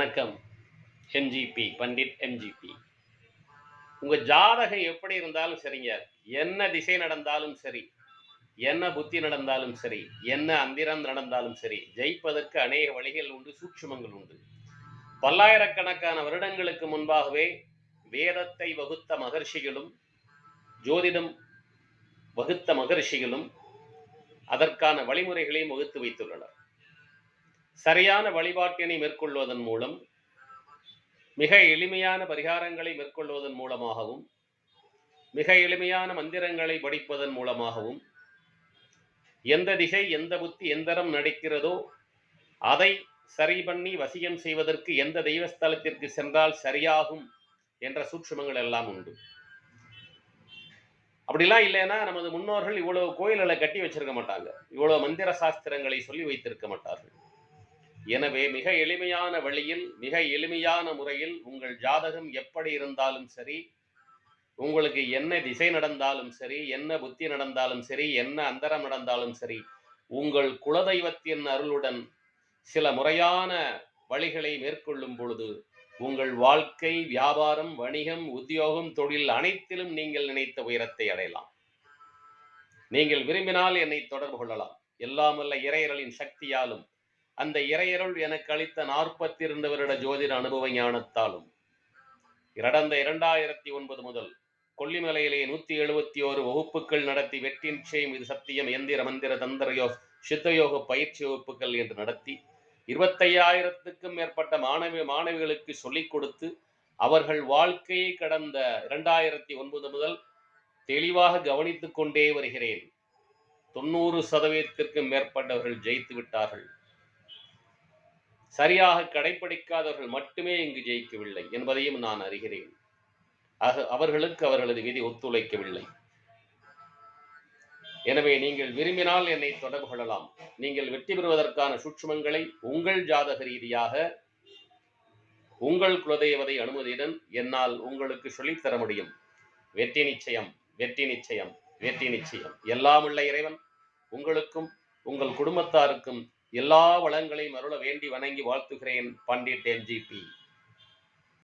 வணக்கம். MGB Pandit MGB உங்க ஜாதகம் எப்படி இருந்தாலும் சரிங்க. என்ன திசை நடந்தாலும் சரி. என்ன புத்தி நடந்தாலும் சரி. என்ன அந்திரம் நடந்தாலும் சரி. ஜெயிப்பதற்கு அநேக வழிகள் உண்டு சூட்சுமங்கள் உண்டு. பல்லாயிரக்கணக்கான வருடங்களுக்கு முன்பாகவே வேதத்தை வகுத்த மகர்ஷிகளும் ஜோதிடம் வகுத்த மகர்ஷிகளும் அதற்கான வழிமுறைகளையும் வகுத்து வைத்துள்ளனர். சரியான வழிபாட்டினை மேற்கொள்வதன் மூலம் மிக எளிமையான பரிகாரங்களை மேற்கொள்வதன் மூலமாகவும் மிக எளிமையான மந்திரங்களை படிப்பதன் மூலமாகவும் எந்த திசை எந்த புத்தி எந்தரம் நடிக்கிறதோ அதை சரி பண்ணி வசியம் செய்வதற்கு எந்த தெய்வஸ்தலத்திற்கு சென்றால் சரியாகும் என்ற சூட்சுமங்கள் எல்லாம் உண்டு. அப்படிலாம் இல்லைன்னா நமது முன்னோர்கள் இவ்வளவு கோயில்களை கட்டி வச்சிருக்க மாட்டாங்க. இவ்வளவு மந்திர சாஸ்திரங்களை சொல்லி வைத்திருக்க மாட்டார்கள். எனவே மிக எளிமையான வழியில் மிக எளிமையான முறையில் உங்கள் ஜாதகம் எப்படி இருந்தாலும் சரி உங்களுக்கு என்ன திசை நடந்தாலும் சரி என்ன புத்தி நடந்தாலும் சரி என்ன அந்தரம் நடந்தாலும் சரி உங்கள் குலதெய்வத்தின் அருளுடன் சில முறையான வழிகளை மேற்கொள்ளும் பொழுது உங்கள் வாழ்க்கை வியாபாரம் வணிகம் உத்தியோகம் தொழில் அனைத்திலும் நீங்கள் நினைத்த உயரத்தை அடையலாம். நீங்கள் விரும்பினால் என்னை தொடர்பு கொள்ளலாம். எல்லாமல்ல இறையரலின் சக்தியாலும் அந்த இறையருள் எனக்கு அளித்த நாற்பத்தி இரண்டு வருட ஜோதிட அனுபவ ஞானத்தாலும் கடந்த இரண்டாயிரத்தி ஒன்பது முதல் கொல்லிமலையிலே நூத்தி எழுபத்தி ஓரு வகுப்புகள் நடத்தி வெற்றி நிச்சயம் இது சத்தியம் எந்திர மந்திர தந்திரயோ சித்தயோக பயிற்சி வகுப்புகள் என்று நடத்தி இருபத்தையாயிரத்துக்கும் மேற்பட்ட மாணவி மாணவிகளுக்கு சொல்லிக் கொடுத்து அவர்கள் வாழ்க்கையை கடந்த இரண்டாயிரத்தி ஒன்பது முதல் தெளிவாக கவனித்துக் கொண்டே வருகிறேன். தொண்ணூறு சதவீதத்திற்கும் மேற்பட்டவர்கள் ஜெயித்து விட்டார்கள். சரியாக கடைபிடிக்காதவர்கள் மட்டுமே இங்கு ஜெயிக்கவில்லை என்பதையும் நான் அறிகிறேன். அவர்களுக்கு அவர்களது விதி ஒத்துழைக்கவில்லை. எனவே நீங்கள் விரும்பினால் என்னை தொடர்பு கொள்ளலாம். நீங்கள் வெற்றி பெறுவதற்கான சூட்சுமங்களை உங்கள் ஜாதக ரீதியாக உங்கள் குலதெய்வதை அனுமதியுடன் என்னால் உங்களுக்கு சொல்லித்தர முடியும். வெற்றி நிச்சயம் வெற்றி நிச்சயம் வெற்றி நிச்சயம். எல்லாம் உள்ள இறைவன் உங்களுக்கும் உங்கள் குடும்பத்தாருக்கும் எல்லா வளங்களையும் அருள வேண்டி வணங்கி வாழ்த்துகிறேன் பண்டிட் எம்ஜிபி